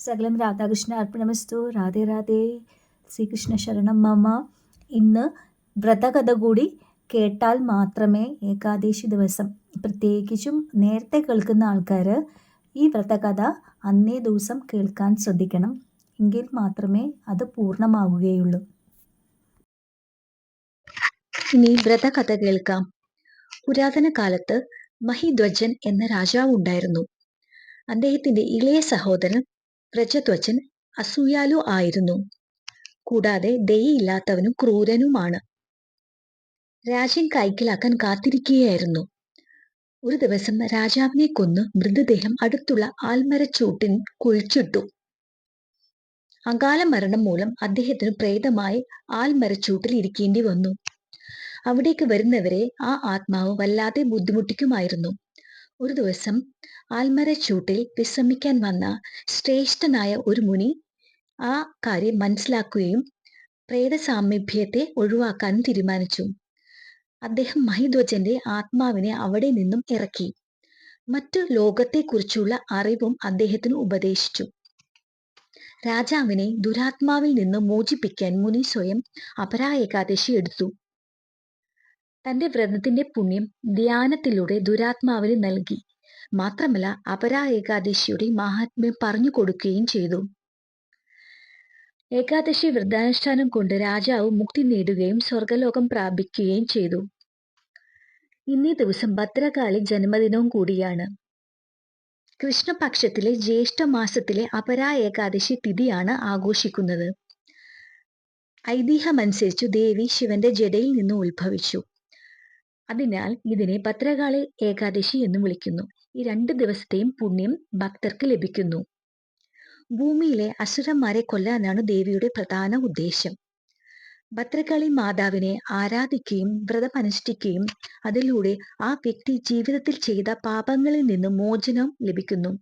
സകലം രാധാകൃഷ്ണ അർപ്പണമസ്തു. രാധേ രാധേ. ശ്രീകൃഷ്ണ ശരണം മമ. ഇന്ന് വ്രതകഥ കൂടി കേട്ടാൽ മാത്രമേ ഏകാദശി ദിവസം. പ്രത്യേകിച്ചും നേരത്തെ കേൾക്കുന്ന ആൾക്കാർ ഈ വ്രതകഥ അന്നേ ദിവസം കേൾക്കാൻ ശ്രദ്ധിക്കണം. എങ്കിൽ മാത്രമേ അത് പൂർണമാവുകയുള്ളൂ. ഇനി വ്രതകഥ കേൾക്കാം. പുരാതന കാലത്ത് മഹിധ്വജൻ എന്ന രാജാവ് ഉണ്ടായിരുന്നു അദ്ദേഹത്തിന്റെ ഇളയ സഹോദരൻ വ്രജധ്വജൻ അസൂയാലു ആയിരുന്നു. കൂടാതെ ദയയില്ലാത്തവനും ക്രൂരനുമാണ്. രാജൻ കൈക്കലാക്കാൻ കാത്തിരിക്കുകയായിരുന്നു. ഒരു ദിവസം രാജാവിനെ കൊന്ന് മൃതദേഹം അടുത്തുള്ള ആൽമരച്ചൂട്ടിൽ കുഴിച്ചിട്ടു. അകാല മരണം മൂലം അദ്ദേഹത്തിന് പ്രേതമായി ആൽമരച്ചൂട്ടിൽ ഇരിക്കേണ്ടി വന്നു. അവിടേക്ക് വരുന്നവരെ ആ ആത്മാവ് വല്ലാതെ ബുദ്ധിമുട്ടിക്കുമായിരുന്നു. ഒരു ദിവസം ആൽമരച്ചൂട്ടിൽ വിശ്രമിക്കാൻ വന്ന ശ്രേഷ്ഠനായ ഒരു മുനി ആ കാര്യം മനസ്സിലാക്കുകയും പ്രേത സാമീപ്യത്തെ ഒഴിവാക്കാൻ തീരുമാനിച്ചു. അദ്ദേഹം മഹിധ്വജന്റെ ആത്മാവിനെ അവിടെ നിന്നും ഇറക്കി. മറ്റു ലോകത്തെക്കുറിച്ചുള്ള അറിവും അദ്ദേഹത്തിന് ഉപദേശിച്ചു. രാജാവിനെ ദുരാത്മാവിൽ നിന്ന് മോചിപ്പിക്കാൻ മുനി സ്വയം അപരാ ഏകാദശി എടുത്തു. തന്റെ വ്രതത്തിന്റെ പുണ്യം ധ്യാനത്തിലൂടെ ദുരാത്മാവിന് നൽകി. മാത്രമല്ല അപരാ ഏകാദശിയുടെ മഹാത്മ്യം പറഞ്ഞു കൊടുക്കുകയും ചെയ്തു. ഏകാദശി വ്രതാനുഷ്ഠാനം കൊണ്ട് രാജാവ് മുക്തി നേടുകയും സ്വർഗലോകം പ്രാപിക്കുകയും ചെയ്തു. ഇന്നേ ദിവസം ഭദ്രകാളി ജന്മദിനവും കൂടിയാണ്. കൃഷ്ണപക്ഷത്തിലെ ജ്യേഷ്ഠ മാസത്തിലെ അപരാ ഏകാദശി തിഥിയാണ് ആഘോഷിക്കുന്നത്. ഐതിഹ്യമനുസരിച്ചു ദേവി ശിവന്റെ ജഡയിൽ നിന്ന് ഉത്ഭവിച്ചു. അതിനാൽ ഇതിനെ ഭദ്രകാളി ഏകാദശി എന്ന് വിളിക്കുന്നു. ഈ രണ്ട് ദിവസത്തെയും പുണ്യം ഭക്തർക്ക് ലഭിക്കുന്നു. ഭൂമിയിലെ അസുരന്മാരെ കൊല്ലാനാണ് ദേവിയുടെ പ്രധാന ഉദ്ദേശം. ഭദ്രകാളി മാതാവിനെ ആരാധിക്കുകയും വ്രതമനുഷ്ഠിക്കുകയും അതിലൂടെ ആ വ്യക്തി ജീവിതത്തിൽ ചെയ്ത പാപങ്ങളിൽ നിന്ന് മോചനം ലഭിക്കുന്നു.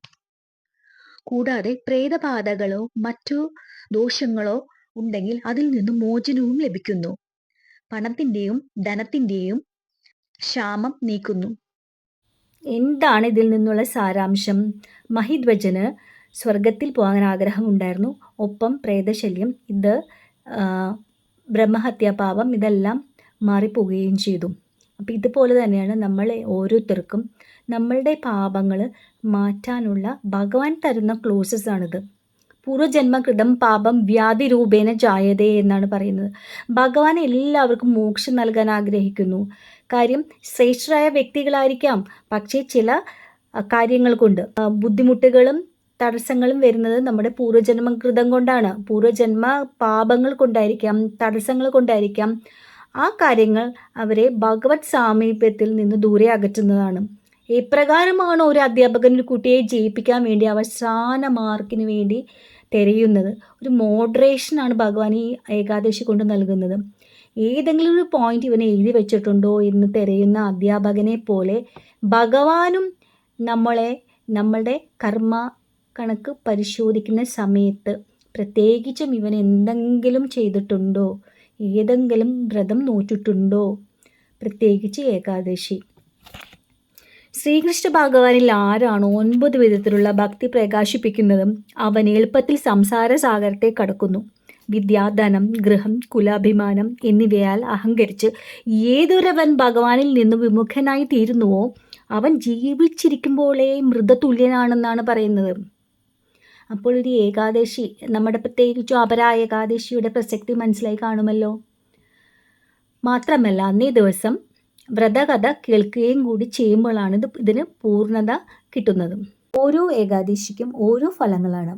കൂടാതെ പ്രേതബാധകളോ മറ്റു ദോഷങ്ങളോ ഉണ്ടെങ്കിൽ അതിൽ നിന്നും മോചനവും ലഭിക്കുന്നു. പണത്തിന്റെയും ധനത്തിന്റെയും ക്ഷാമം നീക്കുന്നു. എന്താണ് ഇതിൽ നിന്നുള്ള സാരാംശം? മഹിധ്വജന് സ്വർഗത്തിൽ പോകാൻ ആഗ്രഹമുണ്ടായിരുന്നു. ഒപ്പം പ്രേതശല്യം ഇത് ബ്രഹ്മഹത്യാപാപം ഇതെല്ലാം മാറിപ്പോവുകയും ചെയ്തു. അപ്പം ഇതുപോലെ തന്നെയാണ് നമ്മൾ ഓരോരുത്തർക്കും നമ്മളുടെ പാപങ്ങൾ മാറ്റാനുള്ള ഭഗവാൻ തരുന്ന ക്ലോസസ് ആണിത് പൂർവജന്മകൃതം പാപം വ്യാധി രൂപേണ ജായതേ എന്നാണ് പറയുന്നത്. ഭഗവാൻ എല്ലാവർക്കും മോക്ഷം നൽകാൻ ആഗ്രഹിക്കുന്നു. കാര്യം ശ്രേഷ്ഠരായ വ്യക്തികളായിരിക്കാം. പക്ഷേ ചില കാര്യങ്ങൾ കൊണ്ട് ബുദ്ധിമുട്ടുകളും തടസ്സങ്ങളും വരുന്നത് നമ്മുടെ പൂർവജന്മകൃതം കൊണ്ടാണ്. പൂർവജന്മ പാപങ്ങൾ കൊണ്ടായിരിക്കാം തടസ്സങ്ങൾ കൊണ്ടായിരിക്കാം. ആ കാര്യങ്ങൾ അവരെ ഭഗവത് സാമീപ്യത്തിൽ നിന്ന് ദൂരെ അകറ്റുന്നതാണ്. എപ്രകാരമാണ് ഒരു അധ്യാപകൻ ഒരു കുട്ടിയെ ജയിപ്പിക്കാൻ വേണ്ടി അവസാന മാർക്കിന് വേണ്ടി തിരയുന്നത്. ഒരു മോഡറേഷനാണ് ഭഗവാൻ ഈ ഏകാദശി കൊണ്ട് നൽകുന്നത്. ഏതെങ്കിലും ഒരു പോയിന്റ് ഇവനെ എഴുതി വെച്ചിട്ടുണ്ടോ എന്ന് തിരയുന്ന അധ്യാപകനെ പോലെ ഭഗവാനും നമ്മളെ നമ്മളുടെ കർമ്മ കണക്ക് പരിശോധിക്കുന്ന സമയത്ത് പ്രത്യേകിച്ചും ഇവൻ എന്തെങ്കിലും ചെയ്തിട്ടുണ്ടോ? ഏതെങ്കിലും വ്രതം നോറ്റിട്ടുണ്ടോ? പ്രത്യേകിച്ച് ഏകാദശി. ശ്രീകൃഷ്ണ ഭഗവാനിൽ ആരാണോ ഒൻപത് വിധത്തിലുള്ള ഭക്തി പ്രകാശിപ്പിക്കുന്നതും അവൻ എളുപ്പത്തിൽ സംസാര സാഗരത്തെ കടക്കുന്നു. വിദ്യാധനം ഗൃഹം കുലാഭിമാനം എന്നിവയാൽ അഹങ്കരിച്ച് ഏതൊരവൻ ഭഗവാനിൽ നിന്ന് വിമുഖനായി തീരുന്നുവോ അവൻ ജീവിച്ചിരിക്കുമ്പോഴേ മൃതതുല്യനാണെന്നാണ് പറയുന്നത്. അപ്പോൾ ഒരു ഏകാദശി നമ്മുടെ പ്രത്യേകിച്ചും അപരാ ഏകാദശിയുടെ പ്രസക്തി മനസ്സിലായി കാണുമല്ലോ. മാത്രമല്ല അന്നേ ദിവസം വ്രതകഥ കേൾക്കുകയും കൂടി ചെയ്യുമ്പോഴാണ് ഇത് ഇതിന് പൂർണത കിട്ടുന്നത്. ഓരോ ഏകാദശിക്കും ഓരോ ഫലങ്ങളാണ്.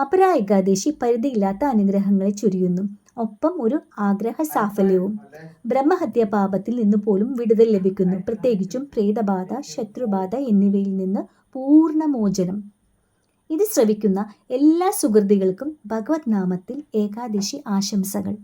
അപരാ ഏകാദശി പരിധിയില്ലാത്ത അനുഗ്രഹങ്ങളെ ചുരിയുന്നു. ഒപ്പം ഒരു ആഗ്രഹ സാഫല്യവും ബ്രഹ്മഹത്യ പാപത്തിൽ നിന്ന് പോലും വിടുതൽ ലഭിക്കുന്നു. പ്രത്യേകിച്ചും പ്രേതബാധ ശത്രുബാധ എന്നിവയിൽ നിന്ന് പൂർണമോചനം ഇത് ശ്രവിക്കുന്ന എല്ലാ സുഹൃതികൾക്കും ഭഗവത് നാമത്തിൽ ഏകാദശി ആശംസകൾ.